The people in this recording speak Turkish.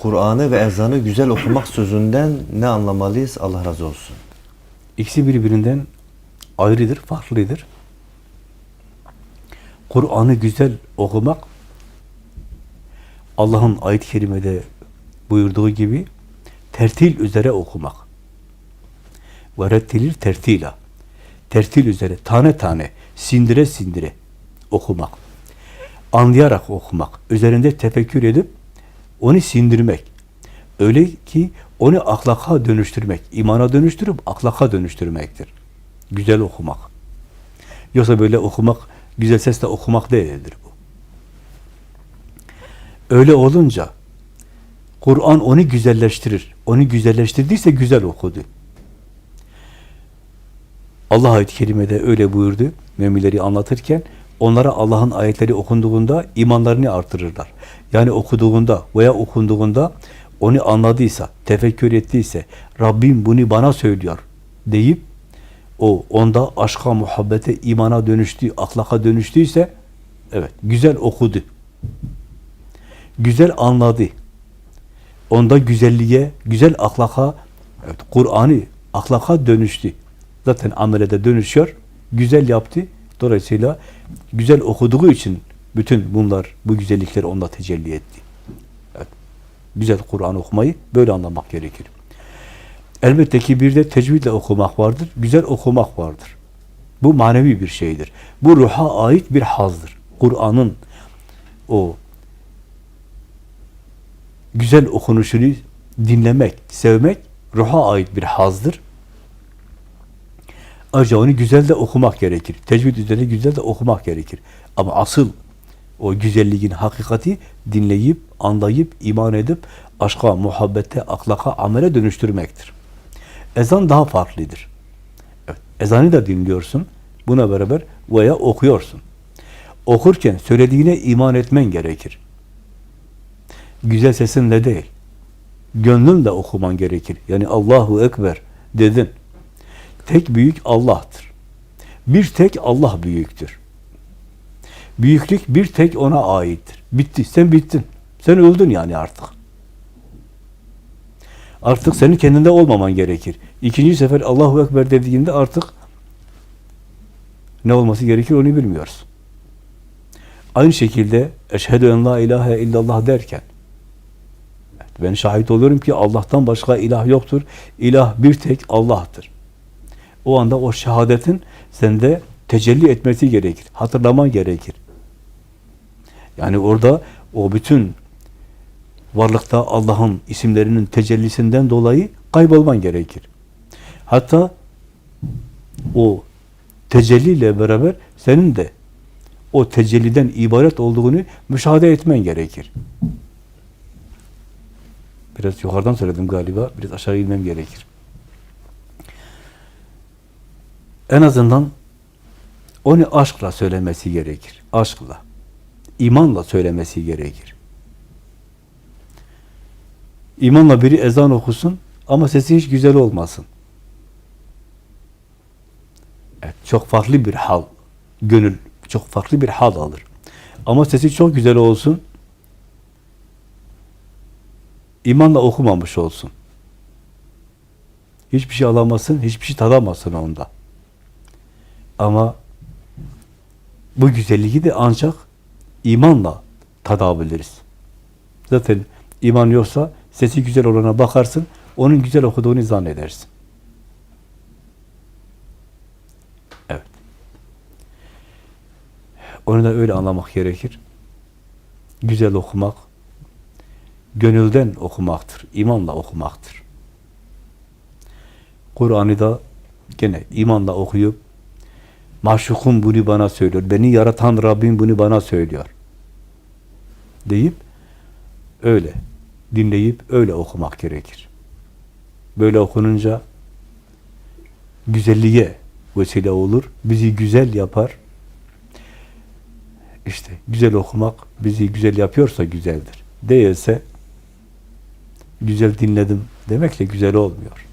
Kur'an'ı ve ezanı güzel okumak sözünden ne anlamalıyız? Allah razı olsun. İkisi birbirinden ayrıdır, farklıdır. Kur'an'ı güzel okumak Allah'ın ayet-i kerimede buyurduğu gibi tertil üzere okumak. Verettilir tertila. Tertil üzere, tane tane, sindire sindire okumak. Anlayarak okumak, üzerinde tefekkür edip onu sindirmek. Öyle ki onu ahlaka dönüştürmek, imana dönüştürüp ahlaka dönüştürmektir. Güzel okumak. Yoksa böyle okumak, güzel sesle okumak değildir bu. Öyle olunca Kur'an onu güzelleştirir. Onu güzelleştirdiyse güzel okudu. Allah ayet-i kerimede öyle buyurdu. Müminleri anlatırken onlara Allah'ın ayetleri okunduğunda imanlarını artırırlar. Yani okuduğunda veya okunduğunda onu anladıysa, tefekkür ettiyse, Rabbim bunu bana söylüyor deyip o onda aşka, muhabbete, imana dönüştü, ahlaka dönüştüyse evet, güzel okudu. Güzel anladı. Onda güzelliğe, güzel ahlaka, evet, Kur'an'ı ahlaka dönüştü. Zaten amele de dönüşüyor. Güzel yaptı. Dolayısıyla güzel okuduğu için bütün bunlar, bu güzellikler onda tecelli etti. Evet. Güzel Kur'an okumayı böyle anlamak gerekir. Elbette ki bir de tecvidle okumak vardır. Güzel okumak vardır. Bu manevi bir şeydir. Bu ruha ait bir hazdır. Kur'an'ın o güzel okunuşunu dinlemek, sevmek ruha ait bir hazdır. Ayrıca onu güzel de okumak gerekir. Tecvid üzerine güzel de okumak gerekir. Ama asıl o güzelliğin hakikati dinleyip, anlayıp, iman edip aşka, muhabbete, aklaka, amele dönüştürmektir. Ezan daha farklıdır. Evet, ezanı da dinliyorsun. Buna beraber veya okuyorsun. Okurken söylediğine iman etmen gerekir. Güzel sesinle değil. Gönlünle okuman gerekir. Yani Allahu Ekber dedin. Tek büyük Allah'tır. Bir tek Allah büyüktür. Büyüklük bir tek ona aittir. Bitti. Sen bittin. Sen öldün yani artık. Artık senin kendinde olmaman gerekir. İkinci sefer Allahu Ekber dediğinde artık ne olması gerekir onu bilmiyoruz. Aynı şekilde eşhedü en la ilahe illallah derken ben şahit oluyorum ki Allah'tan başka ilah yoktur. İlah bir tek Allah'tır. O anda o şehadetin sende tecelli etmesi gerekir. Hatırlaman gerekir. Yani orada o bütün varlıkta Allah'ın isimlerinin tecellisinden dolayı kaybolman gerekir. Hatta o tecelliyle beraber senin de o tecelliden ibaret olduğunu müşahede etmen gerekir. Biraz yukarıdan söyledim galiba. Biraz aşağı inmem gerekir. En azından onu aşkla söylemesi gerekir. Aşkla. imanla söylemesi gerekir. İmanla biri ezan okusun ama sesi hiç güzel olmasın. Evet, çok farklı bir hal. Gönül çok farklı bir hal alır. Ama sesi çok güzel olsun. imanla okumamış olsun. Hiçbir şey alamazsın, hiçbir şey tadamazsın onda. Ama bu güzelliği de ancak imanla tadabiliriz. Zaten iman yoksa sesi güzel olana bakarsın, onun güzel okuduğunu zannedersin. Evet. Onu da öyle anlamak gerekir. Güzel okumak, gönülden okumaktır, imanla okumaktır. Kur'an'ı da gene imanla okuyup, Maşukum bunu bana söylüyor. Beni yaratan Rabbim bunu bana söylüyor. Deyip öyle dinleyip öyle okumak gerekir. Böyle okununca güzelliğe vesile olur. Bizi güzel yapar. İşte güzel okumak bizi güzel yapıyorsa güzeldir. Değilse güzel dinledim demekle güzel olmuyor.